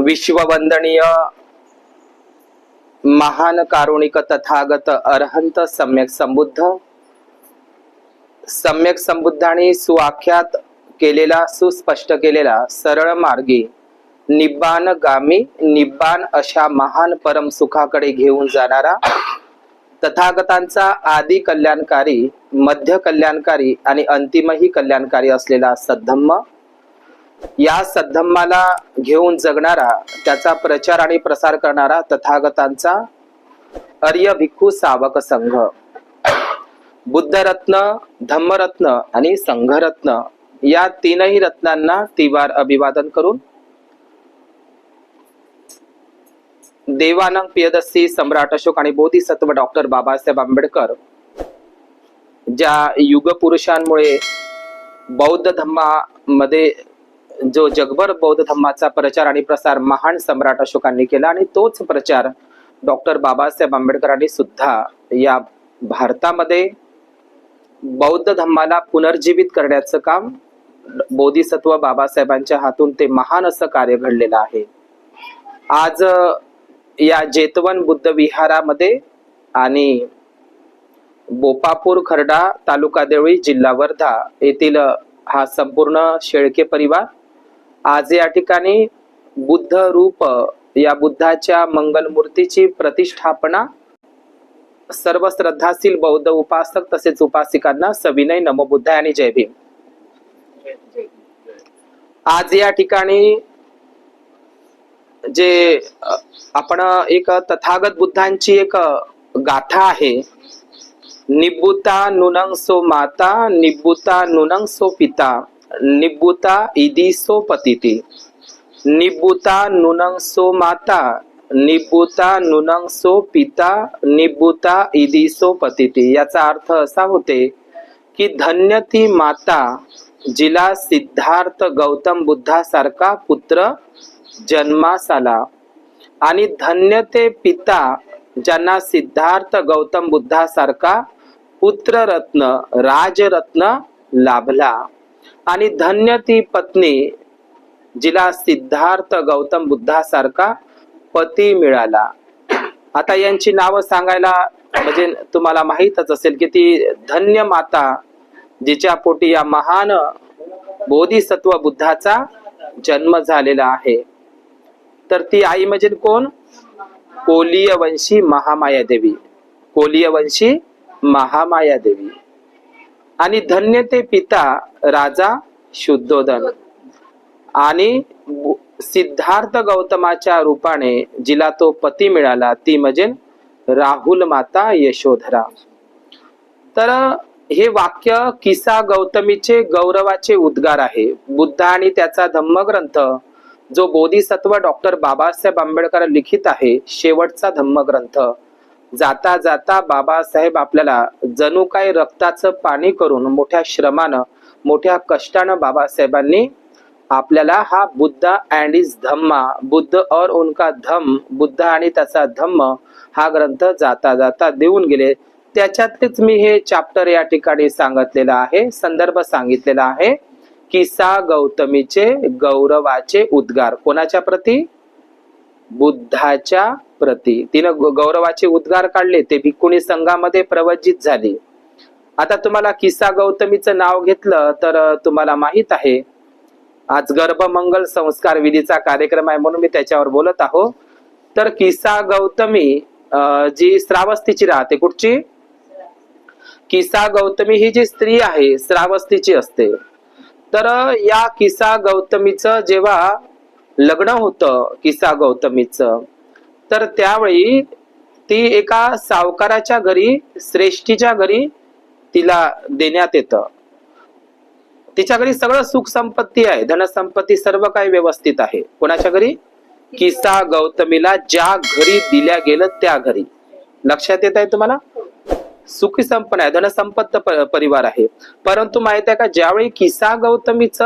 विश्ववंदनीय महान कारुणिक तथागत अरहंत सम्यक संबुद्ध. सम्यक संबुद्धाने सुआख्यात केलेला सुस्पष्ट केलेला सरळ मार्गी निब्बान गामी निब्बान अशा महान परम सुखाकडे घेऊन जाणारा तथागतांचा आदी कल्याणकारी मध्य कल्याणकारी आणि अंतिमही कल्याणकारी असलेला सद्धम्म या सद्धम्माला घेऊन जगणारा त्याचा प्रचार आणि प्रसार करणारा तथागतांचा अर्य भिक्खू सावक संघ. बुद्धरत्न धम्मरत्न आणि संघरत्न या तीनही रत्नांना तिवार अभिवादन करून देवानंद पियदस्सी सम्राट अशोक आणि बोधिसत्व डॉक्टर बाबासाहेब आंबेडकर ज्या युगपुरुषांमुळे बौद्ध धम्मामध्ये जो जगभर बौद्ध धम्माचा प्रचार आणि प्रसार महान सम्राट अशोकांनी केला आणि तोच प्रचार डॉक्टर बाबासाहेब आंबेडकरांनी सुद्धा या भारतामध्ये बौद्ध धम्माला पुनर्जीवित करण्याचं काम बोधिसत्व बाबासाहेबांच्या हातून ते महान असं कार्य घडलेलं आहे. आज या जेतवन बुद्ध विहारामध्ये आणि बोपापूर खर्डा तालुका देवळी जिल्हा वर्धा येथील हा संपूर्ण शेळके परिवार आज या ठिकाणी बुद्ध रूप या बुद्धाच्या मंगल मूर्तीची प्रतिष्ठापना सर्व श्रद्धाशील बौद्ध उपासक तसेच उपासिकांना सविनय नमोबुद्धाय आणि जय भीम. आज या ठिकाणी जे आपण एक तथागत बुद्धांची एक गाथा आहे. निब्बुता नुनंग सो माता निब्बुता नुनंग सो पिता. निब्बुता इदिसो पतिती निब्बुता नुनंग सो माता निब्बुता नुनंसो पिता निब्बुता इदिसो पतिती याचा अर्थ असा होते की धन्य ती माता जिला सिद्धार्थ गौतम बुद्धासारखा पुत्र जन्मास आला आणि धन्य ते पिता ज्यांना सिद्धार्थ गौतम बुद्धासारखा पुत्ररत्न राजरत्न लाभला आणि धन्य ती पत्नी जिला सिद्धार्थ गौतम बुद्धासारखा पती मिळाला. आता यांची नावं सांगायला म्हणजे तुम्हाला माहीतच असेल की ती धन्य माता जिच्या पोटी या महान बोधिसत्व बुद्धाचा जन्म झालेला आहे. तर ती आई म्हणजे कोण? कोलीय वंशी महामाया देवी कोलीय वंशी महामाया देवी आणि धन्य ते पिता राजा शुद्धोदन. आणि सिद्धार्थ गौतमाच्या रूपाने जिला तो पती मिळाला ती म्हणजे राहुल माता यशोधरा. तर हे वाक्य किसा गौतमीचे गौरवाचे उद्गार आहे. बुद्ध आणि त्याचा धम्मग्रंथ जो बोधिसत्व डॉक्टर बाबासाहेब आंबेडकर लिखित आहे शेवटचा धम्मग्रंथ. जाता जाता बाबासाहेब आपल्याला जणू काय रक्ताचं पाणी करून मोठ्या श्रमानं मोठ्या कष्टानं बाबासाहेबांनी आपल्याला हा बुद्ध अँड इज धम्मा बुद्ध और उनका धम्म बुद्ध आणि त्याचा धम्म हा ग्रंथ जाता जाता देऊन गेले. त्याच्यातलेच मी हे चॅप्टर या ठिकाणी सांगितलेलं आहे संदर्भ सांगितलेला आहे किसा गौतमीचे गौरवाचे उद्गार. कोणाच्या प्रती? बुद्धाच्या प्रती. तिनं गौरवाचे उद्गार काढले ते भिक्कुणी संघामध्ये प्रवजित झाले. आता तुम्हाला किसा गौतमीचं नाव घेतलं तर तुम्हाला माहीत आहे. आज गर्भमंगल संस्कार विधीचा कार्यक्रम आहे म्हणून मी त्याच्यावर बोलत आहो. तर किसा गौतमी जी श्रावस्तीची राहते कुठची? किसा गौतमी ही जी स्त्री आहे श्रावस्तीची असते. तर या किसा गौतमीचं जेव्हा लग्न होतं किसा गौतमीचं तर त्यावेळी ती एका सावकाराच्या घरी श्रेष्ठीच्या घरी तिला देण्यात येतं. तिच्या घरी सगळं सुख संपत्ती आहे. धनसंपत्ती सर्व काही व्यवस्थित आहे. कोणाच्या घरी? किसा गौतमीला ज्या घरी दिल्या गेलं त्या घरी. लक्षात येत आहे तुम्हाला? सुखी संपन्न आहे. धनसंपत्त परिवार आहे. परंतु माहीत आहे का ज्यावेळी किसा गौतमीच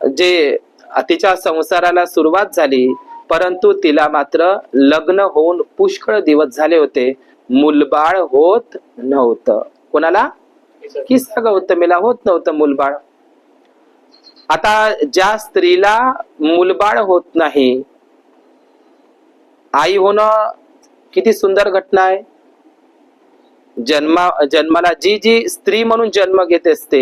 जे तिच्या संसाराला सुरुवात झाली परंतु तिला मात्र लग्न होऊन पुष्कळ दिवस झाले होते. मुलबाळ होत नव्हतं. कोणाला? किस्सा गौतमीला होत नव्हतं मुलबाळ. आता ज्या स्त्रीला मुलबाळ होत नाही आई होणं किती सुंदर घटना आहे. जन्मा जन्माला जी जी स्त्री म्हणून जन्म घेत असते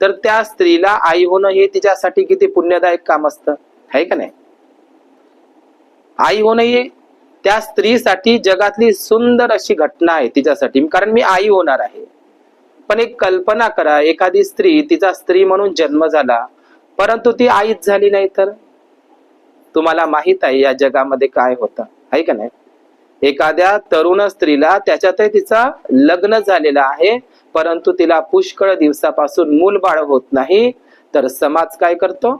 तर त्या स्त्रीला आई होणं हे तिच्यासाठी किती पुण्यदायक काम असतं. आहे का नाही? आई होणं ही त्या स्त्रीसाठी जगातली सुंदर अशी घटना आहे तिच्यासाठी. कारण मी आई होणार आहे. पण एक कल्पना करा एखादी स्त्री तिचा स्त्री म्हणून जन्म झाला परंतु ती आईच झाली नाही तर? तुम्हाला माहीत आहे या जगामध्ये काय होतं. आहे का नाही? एखाद्या तरुण स्त्रीला त्याच्यातही तिचा लग्न झालेला आहे परंतु तिला पुष्कळ दिवसापासून मूल बाळ होत नाही तर समाज काय करतो?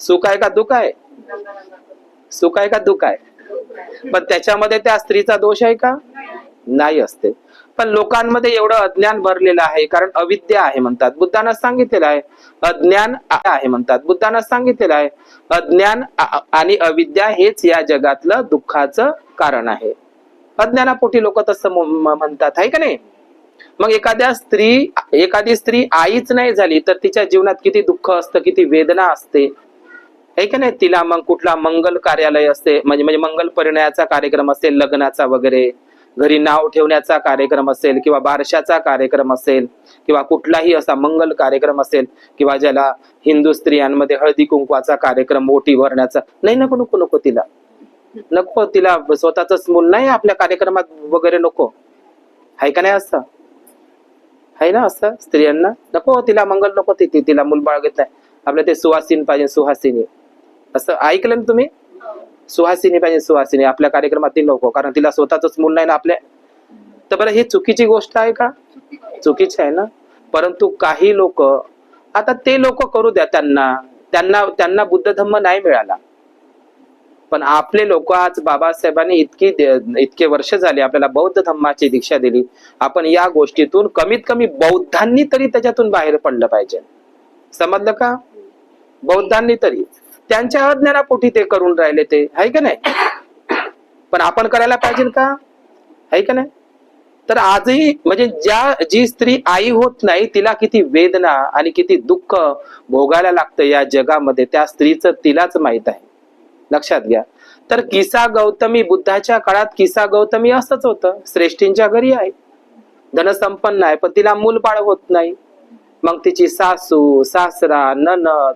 सुख आहे का दुःख आहे? सुख आहे का दुःख आहे? पण त्याच्यामध्ये त्या स्त्रीचा दोष आहे का? नाही असते. पण लोकांमध्ये एवढं अज्ञान भरलेलं आहे कारण अविद्या आहे म्हणतात. बुद्धानं सांगितलेलं आहे अज्ञान आहे म्हणतात. बुद्धानं सांगितलेलं आहे अज्ञान आणि अविद्या हेच या जगातलं दुःखाचं कारण आहे. अज्ञानापोटी लोक तसं म्हणतात आहे का नाही? मग एखाद्या स्त्री एखादी स्त्री आईच नाही झाली तर तिच्या जीवनात किती दुःख असतं किती वेदना असते आहे का नाही? तिला मग कुठला मंगल कार्यालय असते म्हणजे म्हणजे मंगल परिणयाचा कार्यक्रम असेल लग्नाचा वगैरे घरी नाव ठेवण्याचा कार्यक्रम असेल किंवा बारशाचा कार्यक्रम असेल किंवा कुठलाही असा मंगल कार्यक्रम असेल किंवा ज्याला हिंदू स्त्रियांमध्ये हळदी कुंकवाचा कार्यक्रम ओटी भरण्याचा नाही नको नको नको तिला. नको तिला स्वतःच मूल नाही आपल्या कार्यक्रमात वगैरे नको. आहे का नाही असं? आहे ना असं? स्त्रियांना? नको तिला मंगल नको ती तिला मूल बाळगत नाही. आपल्या ते सुहासिन पाहिजे सुहासिनी. असं ऐकलं ना तुम्ही? सुहासिनी पाहिजे सुहासिनी आपल्या कार्यक्रमात ती नको कारण तिला स्वतःच मूल नाही ना आपल्या. तर बरं ही चुकीची गोष्ट आहे का? चुकीची आहे ना? परंतु काही लोक आता ते लोक करू द्या त्यांना. त्यांना त्यांना बुद्ध धम्म नाही मिळाला. पण आपले लोक आज बाबासाहेबांनी इतकी इतके वर्ष झाले आपल्याला बौद्ध धम्माची दीक्षा दिली. आपण या गोष्टीतून कमीत कमी बौद्धांनी तरी त्याच्यातून बाहेर पडलं पाहिजे. समजलं का? बौद्धांनी तरी. त्यांच्या अज्ञानापोटी ते करून राहिले ते. आहे का नाही? पण आपण करायला पाहिजे का? आहे का नाही? तर आजही म्हणजे ज्या जी स्त्री आई होत नाही तिला किती वेदना आणि किती दुःख भोगायला लागतं या जगामध्ये त्या स्त्रीचं तिलाच माहीत आहे. लक्षात घ्या. तर किसा गौतमी बुद्धाच्या काळात किसा गौतमी असंच होतं. श्रेष्ठींच्या घरी आहे. धनसंपन्न आहे पण तिला मूलबाळ होत नाही. मग तिची सासू सासरा ननद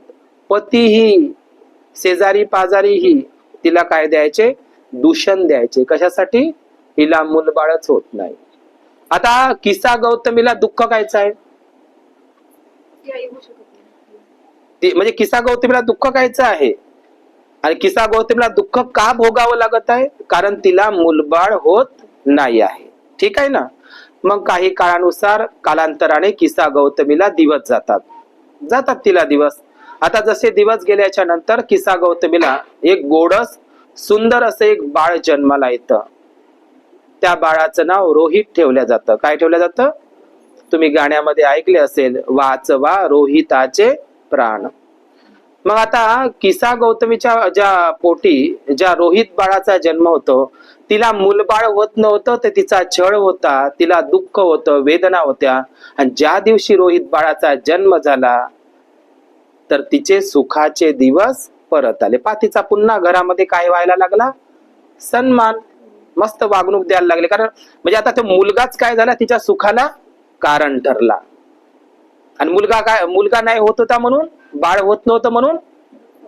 पतीही शेजारी पाजारी ही तिला काय द्यायचे? दूषण द्यायचे. कशासाठी? हिला मूलबाळच होत नाही. आता किसा गौतमीला दुःख कायचं आहे? ती म्हणजे किसा गौतमीला दुःख कायचं आहे? आणि किसा गौतमीला दुःख का भोगावं लागत आहे? कारण तिला मूलबाळ होत नाही आहे. ठीक आहे ना? मग काही काळानुसार कालांतराने किसा गौतमीला दिवस जातात. जातात तिला दिवस. आता जसे दिवस गेल्याच्यानंतर किसा गौतमीला एक गोडस सुंदर असं एक बाळ जन्माला येतं. त्या बाळाचं नाव रोहित ठेवलं जातं. काय ठेवलं जातं? तुम्ही गाण्यामध्ये ऐकले असेल वाचवा रोहिताचे प्राण. मग आता किसा गौतमीच्या ज्या पोटी ज्या रोहित बाळाचा जन्म होतो तिला मूलबाळ होत नव्हतं तर तिचा छळ होता तिला दुःख होतं वेदना होत्या. आणि ज्या दिवशी रोहित बाळाचा जन्म झाला तर तिचे सुखाचे दिवस परत आले. पा तिचा पुन्हा घरामध्ये काय व्हायला लागला? सन्मान. मस्त वागणूक द्यायला लागले. कारण म्हणजे आता तो मुलगाच काय झाला? तिच्या सुखाला कारण ठरला. आणि मुलगा काय? मुलगा नाही होत होता म्हणून बाळ होत नव्हतं म्हणून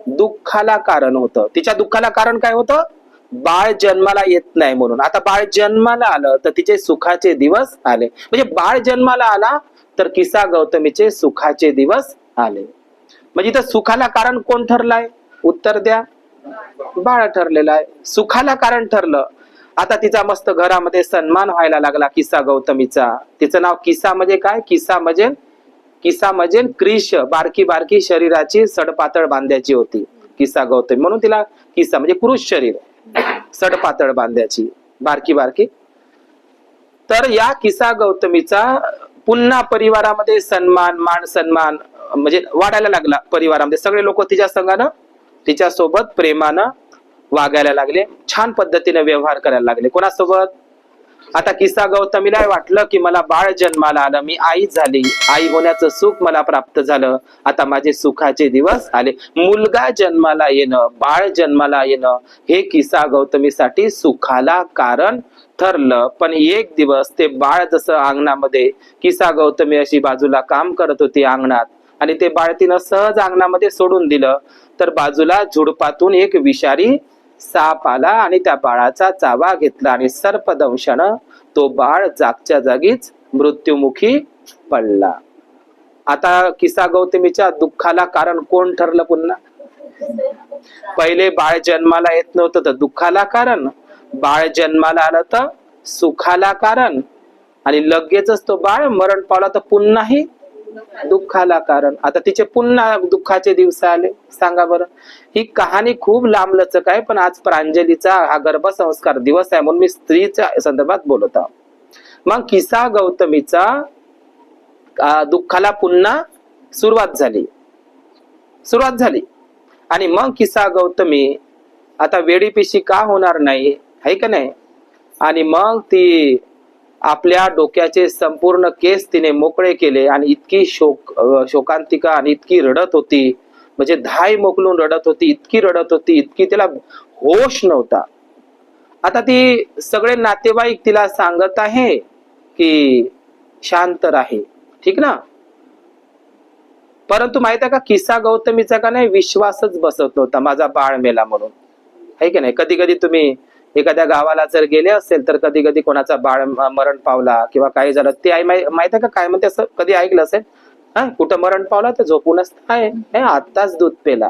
दुःखाला कारण होतं. तिच्या दुःखाला कारण काय होतं? बाळ जन्माला येत नाही म्हणून. आता बाळ जन्माला आलं तर तिचे सुखाचे दिवस आले. म्हणजे बाळ जन्माला आला तर किसा गौतमीचे सुखाचे दिवस आले. म्हणजे इथं सुखाला कारण कोण ठरलाय? उत्तर द्या. बाळ ठरलेलं आहे. सुखाला कारण ठरलं. आता तिचा मस्त घरामध्ये सन्मान व्हायला लागला किस्सा गौतमीचा. तिचं नाव किस्सा म्हणजे काय? किस्सा म्हणजे किस्सा म्हणजे क्रिश बारकी बारकी शरीराची सडपातळ बांध्याची होती. किस्सा गौतमी. म्हणून तिला किस्सा म्हणजे पुरुष शरीर. सडपातळ बांध्याची. बारकी बारकी. तर या किस्सा गौतमीचा पुन्हा परिवारामध्ये सन्मान मान सन्मान म्हणजे वाढायला लागला परिवारामध्ये. सगळे लोक तिच्या संघानं तिच्या सोबत प्रेमानं वागायला लागले. छान पद्धतीने व्यवहार करायला लागले. कोणासोबत? आता किस्सा गौतमीला वाटलं की मला बाळ जन्माला आलं. मी आई झाली. आई होण्याचं सुख मला प्राप्त झालं. आता माझे सुखाचे दिवस आले. मुलगा जन्माला येणं बाळ जन्माला येणं हे किस्सा गौतमीसाठी सुखाला कारण ठरलं. पण एक दिवस ते बाळ जसं अंगणामध्ये किस्सा गौतमी अशी बाजूला काम करत होती अंगणात. आणि ते बाळ तिनं सहज अंगणामध्ये सोडून दिलं. तर बाजूला झुडपातून एक विषारी साप आला आणि त्या बाळाचा चावा घेतला आणि सर्पदंशानं तो बाळ जागच्या जागीच मृत्युमुखी पडला. आता किसा गौतमीच्या दुःखाला कारण कोण ठरलं पुन्हा? पहिले बाळ जन्माला येत नव्हतं तर दुःखाला कारण बाळ जन्माला आलं तर सुखाला कारण आणि लगेचच तो बाळ मरण पावला तर पुन्हाही दुःखाला कारण. आता तिचे पुन्हा दुःखाचे दिवस आले. सांगा बरं. ही कहाणी खूप लांबलचक आहे पण आज प्रांजलीचा हा गर्भसंस्कार दिवस आहे म्हणून मी स्त्रीच्या संदर्भात बोलत आहोत. मग किसा गौतमीचा दुःखाला पुन्हा सुरुवात झाली. सुरुवात झाली. आणि मग किसा गौतमी आता वेडीपिशी का होणार नाही? आहे का नाही? आणि मग ती आपल्या डोक्याचे संपूर्ण केस तिने मोकळे केले आणि इतकी शोक शोकांतिका आणि इतकी रडत होती. म्हणजे धाय मोकलून रडत होती इतकी रडत होती इतकी तिला होश नव्हता. आता ती सगळे नातेवाईक तिला सांगत आहे की शांत राहे. ठीक ना? परंतु माहीत आहे का किस्सा गौतमीचा का नाही विश्वासच बसत नव्हता माझा बाळ मेला म्हणून. आहे की नाही? कधी कधी तुम्ही एखाद्या गावाला जर गेले असेल तर कधी कधी कोणाचा बाळ मरण पावला किंवा काही झालं. ते आई माहीत आहे का काय? म्हणते असं कधी ऐकलं असेल? हा कुठं मरण पावला तर झोपूनच आहे. आत्ताच दूध पेला.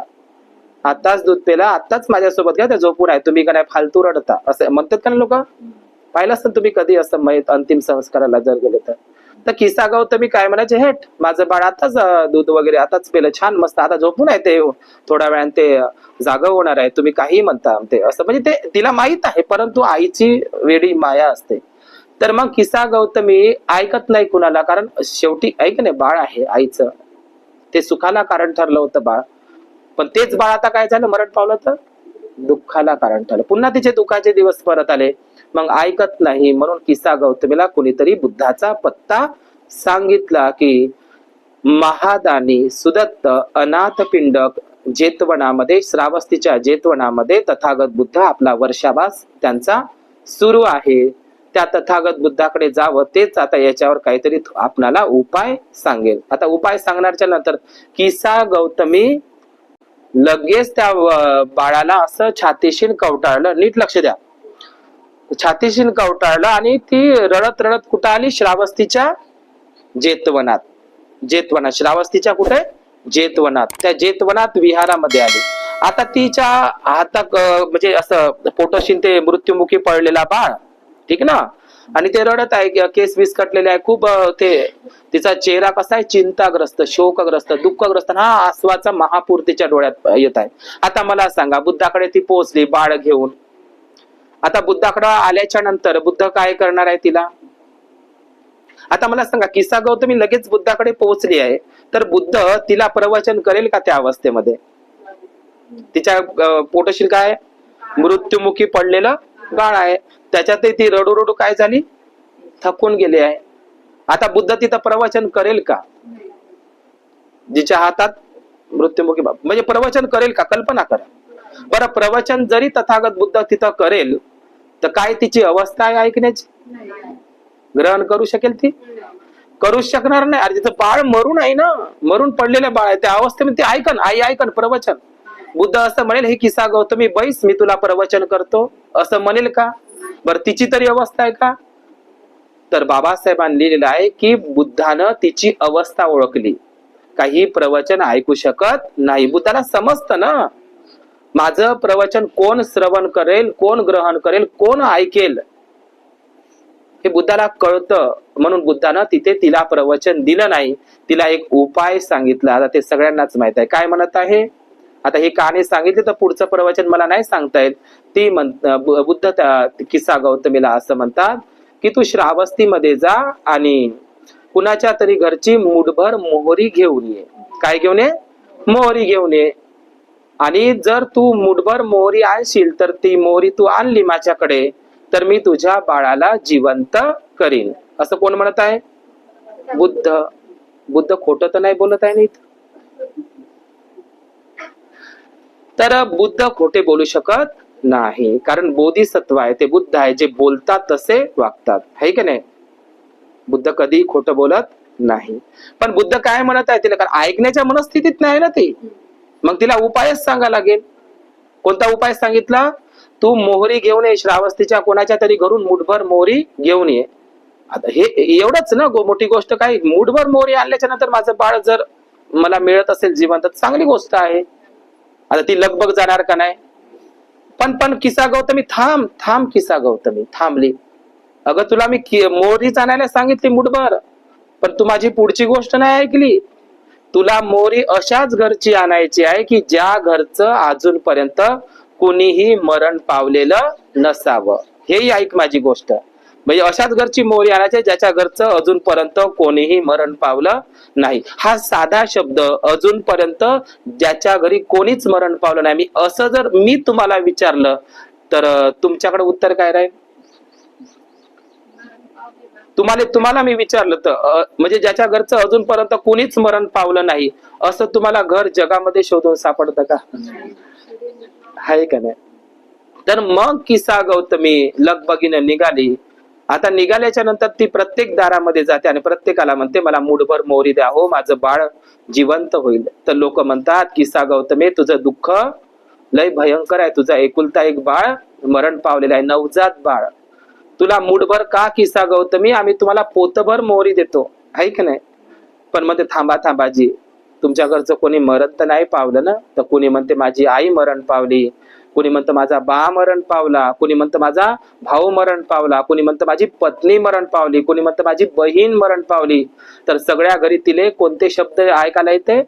आत्ताच दूध पेला. आत्ताच माझ्यासोबत घ्या त्या झोपून आहे. तुम्ही का नाही फालतू रडता? असं म्हणतात का लोक? पाहिलं असतं तुम्ही कधी असं अंतिम संस्काराला जर गेले तर. तर किस्सा गौतमी काय म्हणायचे हेट माझं बाळ आताच दूध वगैरे आताच पेलं छान मस्त आता झोपून आहे ते थोड्या वेळाने ते जागा होणार आहे. तुम्ही काही म्हणता ते असं म्हणजे ते तिला माहीत आहे परंतु आईची वेडी माया असते. तर मग किस्सा गौतमी ऐकत नाही कुणाला कारण शेवटी ऐक नाही बाळ आहे आईचं. ते सुखाला कारण ठरलं होतं बाळ. पण तेच बाळ आता काय झालं मरण पावलं तर? दुःखाला कारण ठरलं. पुन्हा तिचे दुःखाचे दिवस परत आले. मग ऐकत नाही. म्हणून किस्सा गौतमीला कुणीतरी बुद्धाचा पत्ता सांगितला की महादानी सुदत्त अनाथ पिंडक जेतवनामध्ये श्रावस्तीच्या जेतवनामध्ये तथागत बुद्ध आपला वर्षावास त्यांचा सुरू आहे. त्या तथागत बुद्धाकडे जावं तेच आता याच्यावर काहीतरी आपणाला उपाय सांगेल. आता उपाय सांगणारच्या नंतर किसा गौतमी लगेच त्या बाळाला असं छातीशीन कवटाळलं. नीट लक्ष द्या. छातीशीन कवटाळलं आणि ती रडत रडत कुठं आली? श्रावस्तीच्या जेतवनात. जेतवनात. श्रावस्तीच्या कुठे? जेतवनात. त्या जेतवनात विहारामध्ये आली. आता तिच्या हातात म्हणजे असं पोटशीन ते मृत्युमुखी पडलेला बाळ ठीक ना? आणि ते रडत आहे केस विस्कटलेले आहे. खूप ते तिचा चेहरा कसा आहे? चिंताग्रस्त शोकग्रस्त दुःखग्रस्त हा आसवाचा महापूर तिच्या डोळ्यात येत आहे. आता मला सांगा बुद्धाकडे ती पोहोचली बाळ घेऊन. आता बुद्धाकडं आल्याच्यानंतर बुद्ध काय करणार आहे तिला? आता मला सांगा किस्सा गौतमी लगेच बुद्धाकडे पोहोचली आहे तर बुद्ध तिला प्रवचन करेल का त्या अवस्थेमध्ये? तिच्या पोटशील काय मृत्युमुखी पडलेलं गाळ आहे. त्याच्यात ती रडू रडू काय झाली? थकून गेली आहे. आता बुद्ध तिथं प्रवचन करेल का? जिच्या हातात मृत्युमुखी बाब म्हणजे प्रवचन करेल का? कल्पना करा. बरं प्रवचन जरी तथागत बुद्ध तिथं करेल तर काय तिची अवस्था आहे ऐकण्याची? ग्रहण करू शकेल ती? करू शकणार नाही. अरे तिचं बाळ मरून आहे ना. मरून पडलेलं बाळ आहे. त्या अवस्थेमध्ये ते ऐकन. आई ऐकन. प्रवचन. बुद्ध असं म्हणेल हे किस्सा गौतमी बैस मी तुला प्रवचन करतो. असं म्हणेल का? बर तिची तरी अवस्था आहे का? तर बाबासाहेबांनी लिहिलेलं आहे की बुद्धानं तिची अवस्था ओळखली. काही प्रवचन ऐकू शकत नाही. बुद्धाला समजतं ना. माझं प्रवचन कोण श्रवण करेल कोण ग्रहण करेल कोण ऐकेल? हे बुद्धाला कळतं. म्हणून बुद्धानं तिथे तिला प्रवचन दिलं नाही. तिला एक उपाय सांगितला. आता ते सगळ्यांनाच माहीत आहे. काय म्हणत आहे? आता ही कहाणी सांगितली तर पुढचं प्रवचन मला नाही सांगता येईल. ती म्हण बुद्ध किस्सा गौतमीला असं म्हणतात की तू श्रावस्तीमध्ये जा आणि कुणाच्या तरी घरची मुठभर मोहरी घेऊन ये. काय घेऊन ये? मोहरी घेऊन ये. आणि जर तू मुठभर मोहरी आणशील तर ती मोहरी तू आणली माझ्याकडे तर मी तुझ्या बाळाला जिवंत करीन. असं कोण म्हणत आहे? बुद्ध. बुद्ध खोट तर नाही बोलत आहे तर बुद्ध खोटे बोलू शकत नाही. कारण बोधिसत्व आहे ते बुद्ध आहे जे बोलतात तसे वागतात. है की नाही? बुद्ध कधी खोटं बोलत नाही. पण बुद्ध काय म्हणत आहे तिला? कारण ऐकण्याच्या मनस्थितीत नाही ना ती. मग तिला उपायच सांगा लागेल. कोणता उपाय सांगितला? तू मोहरी घेऊन ये श्रावस्तीच्या कोणाच्या तरी घरून मुठभर मोहरी घेऊन ये. आता हे एवढंच ना गो- मोठी गोष्ट काय? मुठभर मोहरी आणल्याच्या नंतर माझं बाळ जर मला मिळत असेल जीवन तर चांगली गोष्ट आहे. आता ती लगबग जाणार का नाही? पण पण किसा गौतमी थांब थांब किसा गौतमी थांबली. अगं तुला मी मोहरीच आणायला सांगितली मुठभर. पण तू माझी पुढची गोष्ट नाही ऐकली. तुला मोरी अशाच घरची आणायची आहे की ज्या घरचं अजूनपर्यंत कुणीही मरण पावलेलं नसावं? हेही ऐक माझी गोष्ट. म्हणजे अशाच घरची मोरी आणायची ज्याच्या घरचं अजूनपर्यंत कोणीही मरण पावलं नाही. हा साधा शब्द अजूनपर्यंत ज्याच्या घरी कोणीच मरण पावलं नाही. मी असं जर मी तुम्हाला विचारलं तर तुमच्याकडे उत्तर काय राहील? तुम्हाला तुम्हाला मी विचारलं तर म्हणजे ज्याच्या घरचं अजूनपर्यंत कोणीच मरण पावलं नाही असं तुम्हाला घर जगामध्ये शोधून सापडतं का? आहे का नाही? तर मग किसा गौतमी लगबगीनं निघाली. आता निघाल्याच्या नंतर ती प्रत्येक दारामध्ये जाते आणि प्रत्येकाला म्हणते मला मूडभर मोहरी द्या. हो माझं बाळ जिवंत होईल. तर लोक म्हणतात किसा गौतमे तुझं दुःख लय भयंकर आहे. तुझा एकुलता एक बाळ मरण पावलेला आहे. नवजात बाळ. तुला मुठभर का किसा गौतमी? आम्ही तुम्हाला पोतभर मोहरी देतो. आहे की नाही? पण म्हणते थांबा थांबाजी तुमच्या घरचं कोणी मरण तर नाही पावलं ना? तर कोणी म्हणते माझी आई मरण पावली. कोणी म्हणतं माझा बा मरण पावला. कोणी म्हणतं माझा भाऊ मरण पावला. कोणी म्हणतं माझी पत्नी मरण पावली. कोणी म्हणतं माझी बहीण मरण पावली. तर सगळ्या घरी तिले कोणते शब्द ऐकायला येते?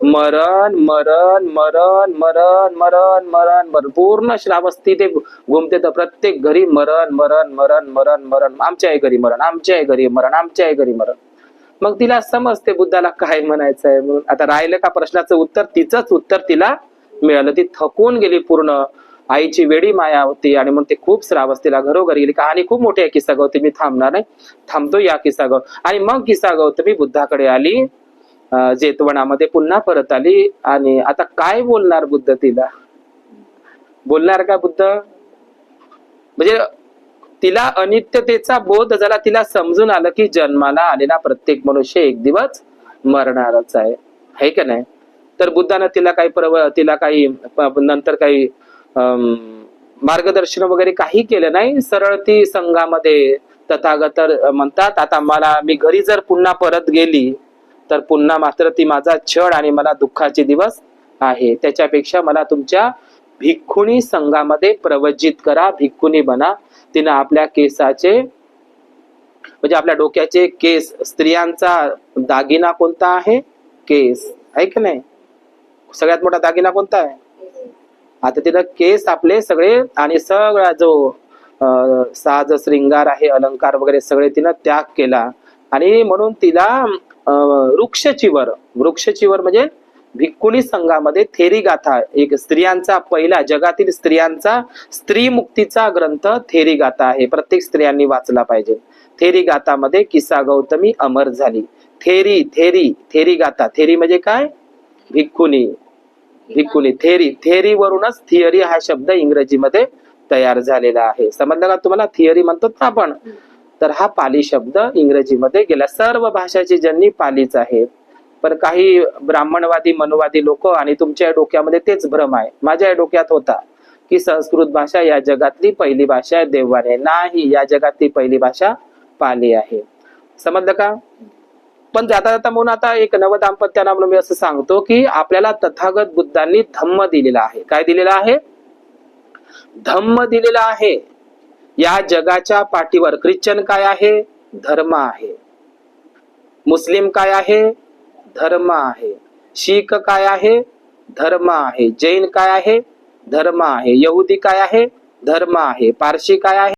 मरण मरण मरण मरण मरण मरण. मरण पूर्ण श्रावस्ती ते घुमते तर प्रत्येक घरी मरण मरण मरण मरण मरण. आमच्या घरी मरण आमच्या घरी मरण आमच्या घरी मरण. मग तिला समजते बुद्धाला काय म्हणायचं आहे म्हणून. आता राहिलं का प्रश्नाचं उत्तर? तिचंच उत्तर तिला मिळालं. ती थकून गेली पूर्ण. आईची वेडी माया होती आणि मग ते खूप श्रावस्तीला घरोघरी गेली. कहाणी खूप मोठी आहे किस्सा गवते मी थांबणार नाही. थांबतो या किस्सा गव आणि मग किस्सा गौतमी बुद्धाकडे आली. जेतवणामध्ये पुन्हा परत आली आणि आता काय बोलणार बुद्ध तिला? बोलणार का बुद्ध? म्हणजे तिला अनित्यतेचा बोध झाला तिला समजून आलं की जन्माला आलेला प्रत्येक मनुष्य एक दिवस मरणारच आहे. है का नाही? तर बुद्धानं तिला काही प्रव तिला काही नंतर काही मार्गदर्शन वगैरे काही केलं नाही. सरळ ती संघामध्ये तथागत म्हणतात आता मला मी घरी जर पुन्हा परत गेली तर पुन्हा मात्र ती माझा छळ आणि मला दुःखाचे दिवस आहे. त्याच्यापेक्षा मला तुमच्या भिक्खुनी संघामध्ये प्रवजित करा भिक्खुनी बना. तिनं आपल्या केसाचे म्हणजे आपल्या डोक्याचे केस स्त्रियांचा दागिना कोणता आहे? केस. आहे की नाही? सगळ्यात मोठा दागिना कोणता आहे? आता तिनं केस आपले सगळे आणि सगळा जो साज श्रृंगार आहे अलंकार वगैरे सगळे तिनं त्याग केला. आणि म्हणून तिला वृक्षचिवर वृक्षचिवर म्हणजे भिक्कुनी संघामध्ये थेरी गाथा. एक स्त्रियांचा पहिला जगातील स्त्रियांचा स्त्री मुक्तीचा ग्रंथ थेरी गाथा आहे. प्रत्येक स्त्रियांनी वाचला पाहिजे. थेरी गाथामध्ये किसा गौतमी अमर झाली. थेरी थेरी थेरी गाथा. थेरी म्हणजे काय? भिक्कुनी. भिक्कुनी. थेरी थेरी वरूनच थिअरी हा शब्द इंग्रजीमध्ये तयार झालेला आहे. समजलं का तुम्हाला? थिअरी म्हणतो ना आपण. तर हा पाली शब्द इंग्रजीमध्ये गेला. सर्व भाषाची जननी पालीच आहे. पण काही ब्राह्मणवादी मनुवादी लोक आणि तुमच्या डोक्यामध्ये तेच भ्रम आहे. माझ्या डोक्यात होता की संस्कृत भाषा या जगातली पहिली भाषा आहे नाही या जगातली पहिली भाषा पाली आहे. समजलं का? पण जाता जाता म्हणून आता एक नव दाम्पत्याला म्हणून मी असं सांगतो की आपल्याला तथागत बुद्धांनी धम्म दिलेला आहे. काय दिलेला आहे? धम्म दिलेला आहे. या जगाच्या पाठीवर ख्रिश्चन काय आहे? धर्म आहे. मुस्लिम काय आहे? धर्म आहे. शीख काय आहे? धर्म आहे. जैन काय आहे? धर्म आहे. यहुदी काय आहे? धर्म आहे. पारशी काय आहे?